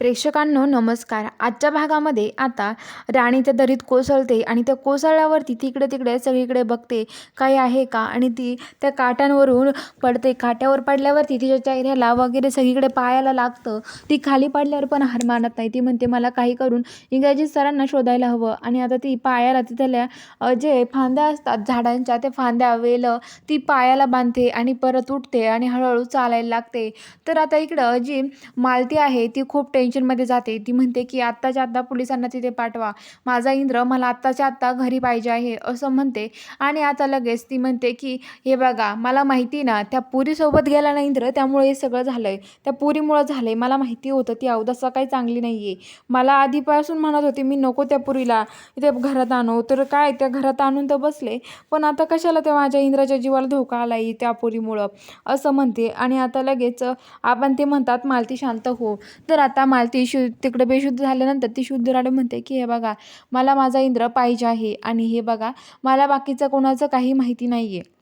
प्रेक्षकांनो नमस्कार. आजच्या भागामध्ये आता राणी त्या दरीत कोसळते आणि त्या कोसळल्यावरती तिकडे तिकडे सगळीकडे बघते काही आहे का आणि ती त्या काट्यांवरून पडते. काट्यावर पडल्यावरती तिच्या चेहऱ्याला वगैरे सगळीकडे पायाला लागतं. ती खाली पडल्यावर पण हार मानत नाही. ती म्हणते मला काही करून इंग्रजी सरांना शोधायला हवं. आणि आता ती पायाला तिथल्या जे फांद्या असतात झाडांच्या त्या फांद्या वेलं ती पायाला बांधते आणि परत उठते आणि हळूहळू चालायला लागते. तर आता इकडं जी मालती आहे ती खूप टेन्शनमध्ये जाते. ती म्हणते की आत्ताच्या आत्ता पोलिसांना तिथे पाठवा. माझा इंद्र मला आत्ताच्या आत्ता घरी पाहिजे आहे असं म्हणते. आणि आता लगेच ती म्हणते की हे बघा मला माहिती ना त्या पुरीसोबत गेला ना इंद्र त्यामुळे हे सगळं झालं आहे त्या पुरीमुळं झालं आहे मला माहिती होतं ती अवदसा काही चांगली नाही आहे मला आधीपासून म्हणत होती मी नको त्या पुरीला इथे घरात आणू. तर काय त्या घरात आणून तर बसले. पण आता कशाला त्या माझ्या इंद्राच्या जीवाला धोका आला आहे त्या पुरीमुळं? असं म्हणते. आणि आता लगेच आपण ते म्हणतात मालती शांत हो. तर आता मला ती शु तिकडे बेशुद्ध झाल्यानंतर ती शुद्ध राणी म्हणते की हे बघा मला माझा इंद्र पाहिजे आहे आणि हे बघा मला बाकीचं कोणाचं काही माहिती नाही आहे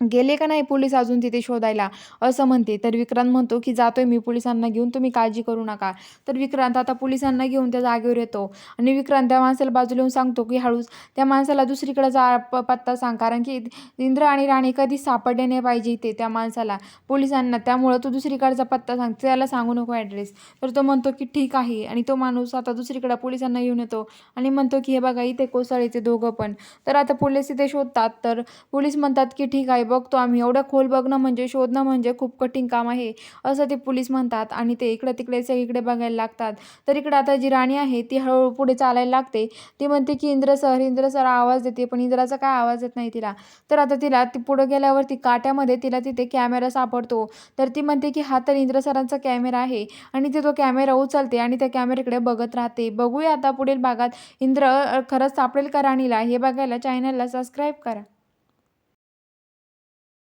गेले का नाही पोलीस अजून तिथे शोधायला? असं म्हणते. तर विक्रांत म्हणतो की जातोय मी पोलिसांना घेऊन तुम्ही काळजी करू नका. तर विक्रांत आता पोलिसांना घेऊन त्या जागेवर येतो. आणि विक्रांत त्या माणसाला बाजूला येऊन सांगतो की हळूच त्या माणसाला दुसरीकडे जा पत्ता सांग. कारण की इंद्र आणि राणी कधीच सापडले नाही पाहिजे इथे त्या माणसाला. पोलिसांना त्यामुळं तो दुसरीकडचा पत्ता सांग. त्याला सांगू नको ॲड्रेस तर तो म्हणतो की ठीक आहे. आणि तो माणूस आता दुसरीकडे पोलिसांना घेऊन येतो. आणि म्हणतो की हे बघा इथे कोसळीचे दोघं पण. तर आता पोलीस इथे शोधतात. तर पोलीस म्हणतात की ठीक आहे बघतो आम्ही. एवढं खोल बघणं म्हणजे शोधणं म्हणजे खूप कठीण काम आहे असं ते पोलीस म्हणतात. आणि ते इकडे तिकडे सगळीकडे बघायला लागतात. तर इकडे आता जी राणी आहे ती हळूहळू पुढे चालायला लागते. ती म्हणते की इंद्र सर इंद्र सर आवाज देते. पण इंद्राचा काय आवाज येत नाही तिला. तर आता तिला ती पुढं गेल्यावर ती काट्यामध्ये तिला तिथे कॅमेरा सापडतो. तर ती म्हणते की हा तर इंद्र सरांचा कॅमेरा आहे. आणि ती तो कॅमेरा उचलते आणि त्या कॅमेऱ्याकडे बघत राहते. बघूया आता पुढील भागात इंद्र खरंच सापडेल का राणीला? हे बघायला चॅनलला सबस्क्राईब करा.